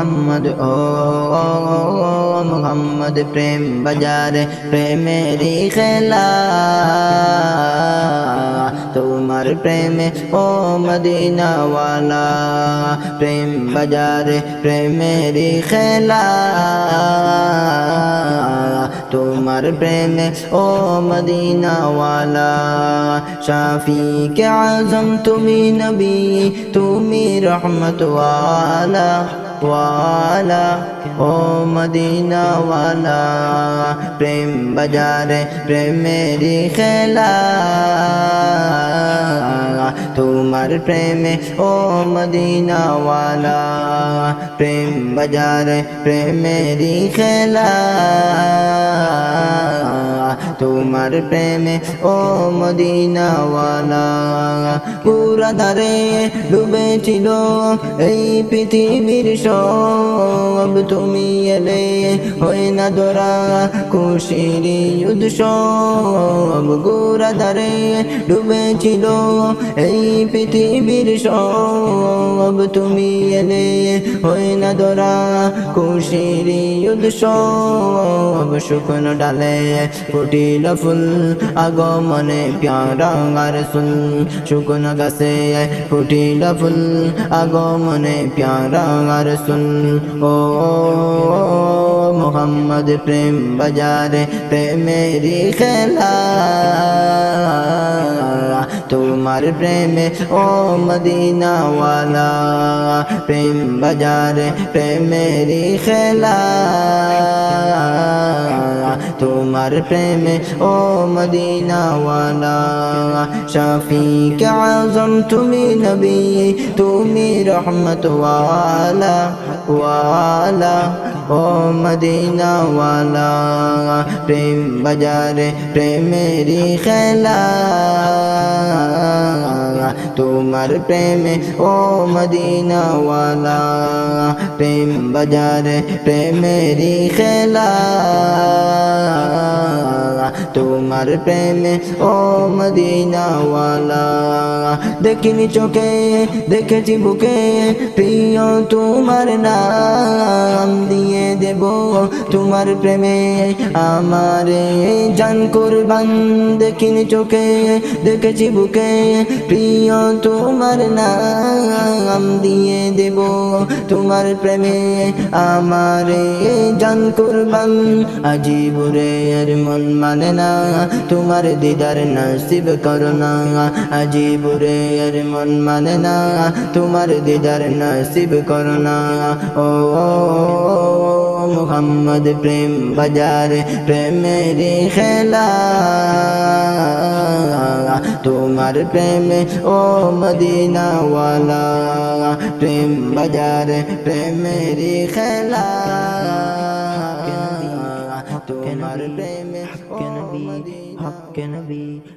মোহাম্মদ, ও মোহাম্মদ, প্রেম বাজারে প্রেমেরি খেলা তোমার প্রেমে, ও মদিনাওয়ালা, প্রেম বাজারে প্রেমেরি খেলা প্রেমে, ও মদিনাওয়ালা শাফি কে আজম তুমি নবী, তুমি রহমতওয়ালা ওয়ালা ও মদিনা ওয়ালা, প্রেম বাজারে প্রেমেরি খেলা। তোমার প্রেমে ও মদিনা ওয়ালা, প্রেম বাজারে প্রেমেরি খেলা। তোমার প্রেমে, ও মদিনাওয়ালা। পুরা ধারে ডুবেছিল এই পৃথিবীর সব। তুমি এলে হয় না দোরা খুশির উৎসব। গোরা ধারে ডুবেছিল এই পৃথিবীর সব। তুমি এলে হয় না দোরা খুশির উৎসব। শুকনো ডালে ফুটিল ফুল আগমনে প্যারা রসুল, শুকনো গাছে ফুটিল ফুল, আগমনে প্যারা রসুল। ও মোহাম্মদ প্রেম বাজারে প্রেমেরি খেলা। তোমার প্রেমে ও মদিনাওয়ালা, প্রেম বাজারে প্রেমেরি খেলা। তোমার প্রেমে, ও মদিনাওয়ালা। শফিক আজম, তুমি নবী, তুমি রহমতওয়ালা, ওয়ালা, ও মদিনাওয়ালা। প্রেম বাজারে প্রেমেরি খেলা। তোমার প্রেমে, ও মদিনাওয়ালা। প্রেম বাজারে প্রেমেরি খেলা। তোমার প্রেমে ও মদিনাওয়ালা। দেখিনি চোখে দেখেছি বুকে প্রিয় তোমার নাম দিয়ে দেব তোমার প্রেমে আমার জান কোরবান দেখিনি চোখে দেখেছি বুকে প্রিয় তোমার নাম দিয়ে দেব তোমার প্রেমে আমার জান কুরবান আজিবুরে এর মন মানে না তোমার দিদার নসিব করো না আজিবুরে এর মন মানে না তোমার দিদার নসিব করো না ও মোহাম্মদ প্রেম বাজার প্রেমেরি খেলা। তোমার প্রেমে ও মদিনাওয়ালা প্রেম বাজার প্রেমেরি খেলা। তোমার প্রেমে ও মদিনা